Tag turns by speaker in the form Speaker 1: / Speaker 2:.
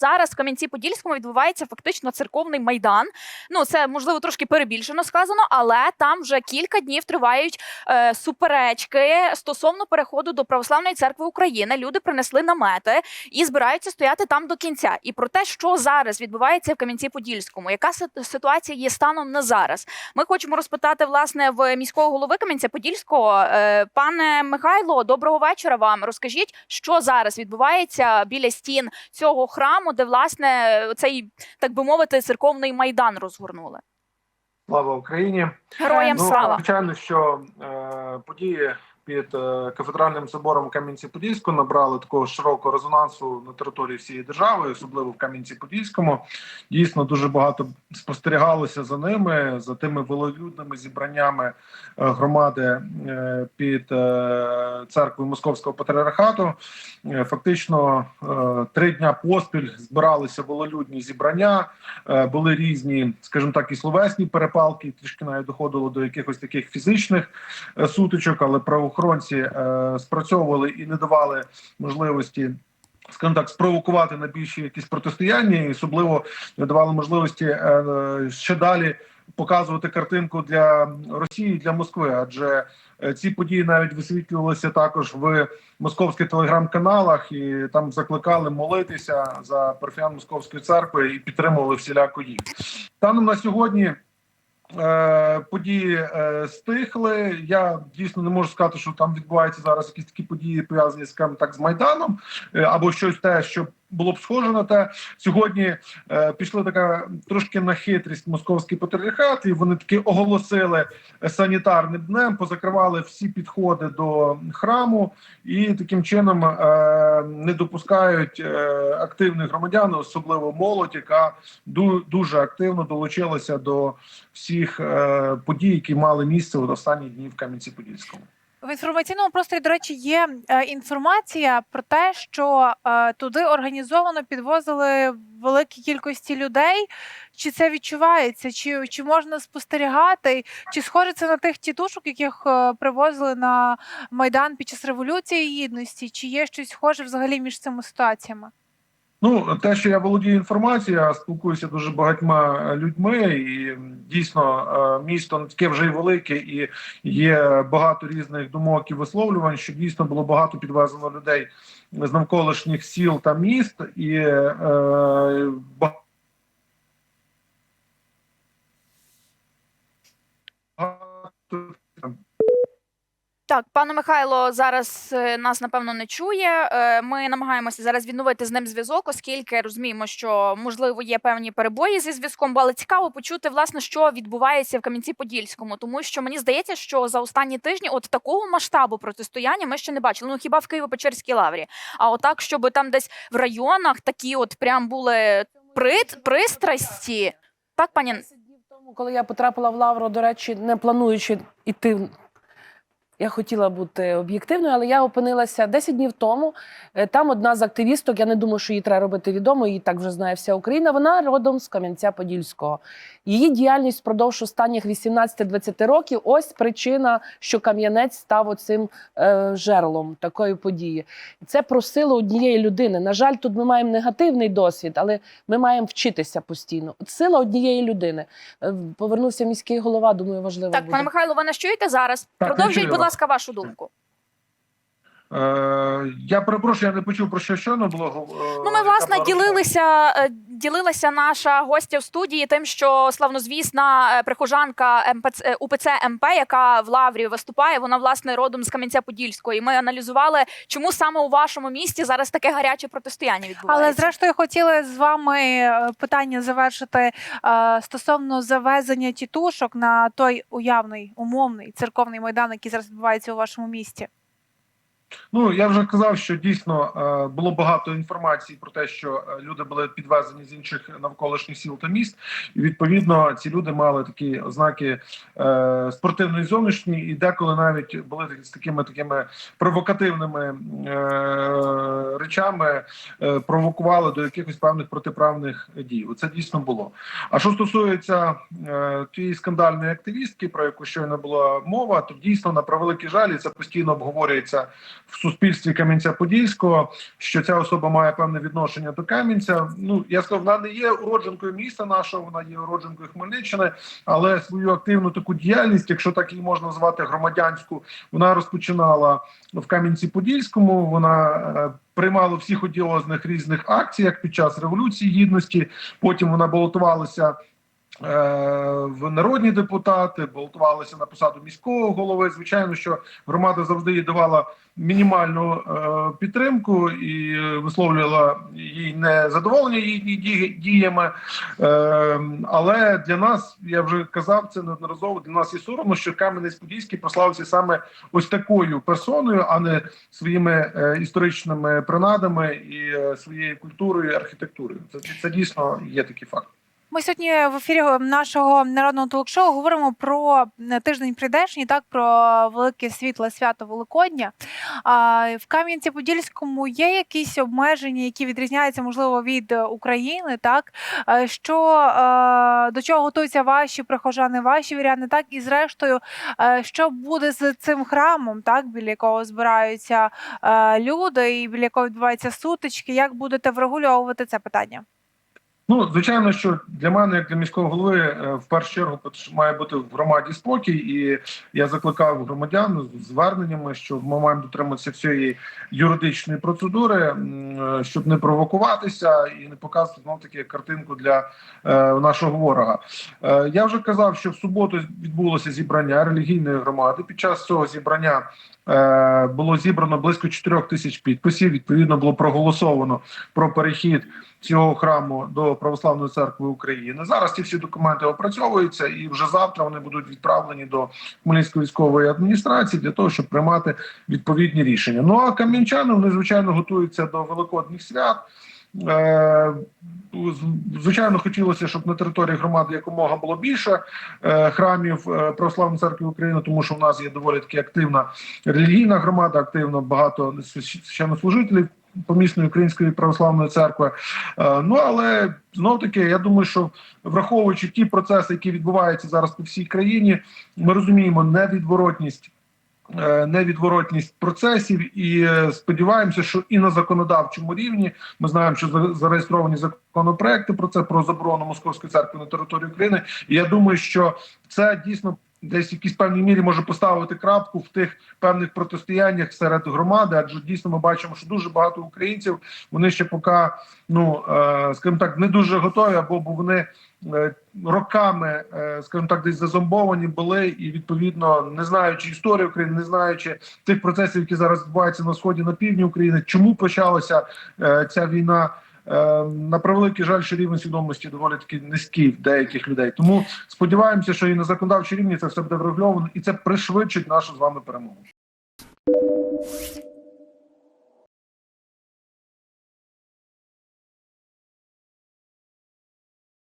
Speaker 1: Зараз в Кам'янці-Подільському відбувається фактично церковний майдан. Ну це можливо трошки перебільшено сказано, але там вже кілька днів тривають е, суперечки стосовно переходу до православної церкви України. Люди принесли намети і збираються стояти там до кінця. І про те, що зараз відбувається в Кам'янці-Подільському, яка ситуація є станом на зараз. Ми хочемо розпитати власне в міського голови Кам'янця-Подільського. Е, пане Михайло, доброго вечора вам. Розкажіть, що зараз відбувається біля стін цього храму, де власне цей так би мовити церковний майдан розгорнули.
Speaker 2: Слава Україні!
Speaker 1: Героям
Speaker 2: ну,
Speaker 1: слава!
Speaker 2: Звичайно, що е, події під е, кафедральним собором Кам'янці-Подільського набрали такого широкого резонансу на території всієї держави, особливо в Кам'янці-Подільському. Дійсно, дуже багато спостерігалося за ними, за тими велолюдними зібраннями е, громади е, під церквою Московського патріархату. Фактично три дня поспіль збиралися велолюдні зібрання. Були різні, скажімо так, і словесні перепалки, трішки навіть доходило до якихось таких фізичних сутичок, але правоохоронці е, спрацьовували і не давали можливості. Скажімо так, спровокувати на більші якісь протистояння, і особливо не давали можливості е, ще далі показувати картинку для Росії, для Москви, адже е, ці події навіть висвітлювалися також в московських телеграм-каналах, і там закликали молитися за парафіян московської церкви і підтримували всіляко їх. Станом на сьогодні. Е, Події е, стихли. Я дійсно не можу сказати, що там відбуваються зараз якісь такі події, пов'язані з так з майданом, е, або щось те, що було б схоже на те. Сьогодні е, пішла така трошки на хитрість московський патріархат, і вони таки оголосили санітарним днем, позакривали всі підходи до храму, і таким чином е, не допускають е, активних громадян, особливо молодь, яка ду- дуже активно долучилася до всіх е, подій, які мали місце в останні дні в Кам'янці-Подільському.
Speaker 3: В інформаційному просторі, до речі, є е, інформація про те, що е, туди організовано підвозили великі кількості людей. Чи це відчувається? Чи, чи можна спостерігати? Чи схоже це на тих тітушок, яких е, привозили на майдан під час революції гідності? Чи є щось схоже взагалі між цими ситуаціями?
Speaker 2: Ну, те, що я володію інформацією, я спілкуюся дуже багатьма е, людьми, і дійсно е, місто таке вже й велике, і є багато різних думок і висловлювань, що дійсно було багато підвезено людей з навколишніх сіл та міст, і е, багато
Speaker 1: Так, пане Михайло зараз е, нас напевно не чує. Е, Ми намагаємося зараз відновити з ним зв'язок, оскільки розуміємо, що можливо є певні перебої зі зв'язком, але цікаво почути власне, що відбувається в Кам'янці-Подільському, тому що мені здається, що за останні тижні от такого масштабу протистояння ми ще не бачили. Ну хіба в Києво-Печерській лаврі? А отак, щоб там десь в районах такі, от прям були прит, пристрасті. Так, пані
Speaker 4: 10 тому, коли я потрапила в Лавру, до речі, не плануючи йти. Я хотіла бути об'єктивною, але я опинилася 10 днів тому. Е, Там одна з активісток, я не думаю, що її треба робити відомо, її так вже знає вся Україна. Вона родом з Кам'янця-Подільського. Її діяльність впродовж останніх 18-20 років ось причина, що Кам'янець став оцим е, жерлом такої події. Це про силу однієї людини. На жаль, тут ми маємо негативний досвід, але ми маємо вчитися постійно. От Сила однієї людини. Е, Повернувся міський голова. Думаю, важливо
Speaker 1: так,
Speaker 4: буде.
Speaker 1: пане Михайло, ви нас чуєте зараз?
Speaker 2: Так,
Speaker 1: Продовжіть, будь. Ласка, вашу думку.
Speaker 2: Е, я перепрошую, я не почув про що щойно було. е,
Speaker 1: Ну, ми власне ділилися, е, ділилася наша гостя в студії тим, що славнозвісна прихожанка МПЦ, УПЦ МП, яка в Лаврі виступає, вона власне родом з Кам'янця-Подільського. І ми аналізували, чому саме у вашому місті зараз таке гаряче протистояння відбувається.
Speaker 3: Але зрештою хотіли з вами питання завершити стосовно завезення тітушок на той уявний умовний церковний майдан, який зараз відбувається у вашому місті.
Speaker 2: Ну я вже казав, що дійсно е, було багато інформації про те, що е, люди були підвезені з інших навколишніх сіл та міст, і відповідно ці люди мали такі ознаки е, спортивної зовнішні, і деколи навіть були з такими такими провокативними речами, провокували до якихось певних протиправних дій. Це дійсно було. А що стосується тієї скандальної активістки, про яку щойно була мова, то дійсно на превеликий жаль, і це постійно обговорюється в суспільстві Кам'янця-Подільського, що ця особа має певне відношення до Кам'янця. Ну я сказав, вона не є уродженкою міста нашого, вона є уродженкою Хмельниччини, але свою активну таку діяльність, якщо так її можна назвати громадянську, вона розпочинала в Кам'янці-Подільському. Вона е, приймала всіх одіозних різних акціях під час революції гідності. Потім вона балотувалася. Е, В народні депутати балотувалися на посаду міського голови. Звичайно, що громада завжди їй давала мінімальну е, підтримку і висловлювала їй незадоволення її діями. Е, але для нас, я вже казав це неодноразово. Для нас є соромно, що Кам'янець-Подільський прославився саме ось такою персоною, а не своїми історичними принадами і своєю культурою, і архітектурою. Це, це дійсно є такий факт.
Speaker 3: Ми сьогодні в ефірі нашого народного толк-шоу говоримо про е, тиждень прийдешній, так про велике світле свято Великодня. А в Кам'янці-Подільському є якісь обмеження, які відрізняються можливо від е, України, так Е, що е, до чого готуються ваші прихожани, ваші віряни, так і зрештою, е, що буде з цим храмом, так біля якого збираються е, люди, і біля якого відбуваються сутички. Як будете врегульовувати це питання?
Speaker 2: Ну, звичайно, що для мене, як для міського голови, е, в першу чергу має бути в громаді спокій, і я закликав громадян з зверненнями, що ми маємо дотриматися всієї юридичної процедури, е, щоб не провокуватися і не показувати знов таки картинку для е, нашого ворога. Я вже казав, що в суботу відбулося зібрання релігійної громади. Під час цього зібрання було зібрано близько 4 тисяч підписів. Відповідно, було проголосовано про перехід цього храму до Православної церкви України. Зараз ці всі документи опрацьовуються, і вже завтра вони будуть відправлені до Хмельницької військової адміністрації для того, щоб приймати відповідні рішення. Ну а кам'янчани вони звичайно готуються до великодніх свят. Звичайно, хотілося, щоб на території громади якомога було більше е, храмів е, Православної церкви України, тому що в нас є доволі таки активна релігійна громада, активно багато священнослужителів помісної української православної церкви. Е, Ну але знов таки, я думаю, що враховуючи ті процеси, які відбуваються зараз по всій країні, ми розуміємо невідворотність. Е, Невідворотність процесів, і е, сподіваємося, що і на законодавчому рівні ми знаємо, що за- зареєстровані законопроекти про це про заборону московської церкви на території України. І я думаю, що це дійсно десь в якійсь певній мірі може поставити крапку в тих певних протистояннях серед громади, адже дійсно ми бачимо, що дуже багато українців вони ще поки, ну е, скажімо так, не дуже готові, або бо вони е, роками, е, скажімо так, десь зазомбовані були, і відповідно не знаючи історію України, не знаючи тих процесів, які зараз відбуваються на сході на півдні України, чому почалася ця війна. Е, На превеликий жаль, що рівень свідомості доволі таки низький в деяких людей. Тому сподіваємося, що і на законодавчій рівні це все буде врегульовано, і це пришвидшить нашу з вами перемогу.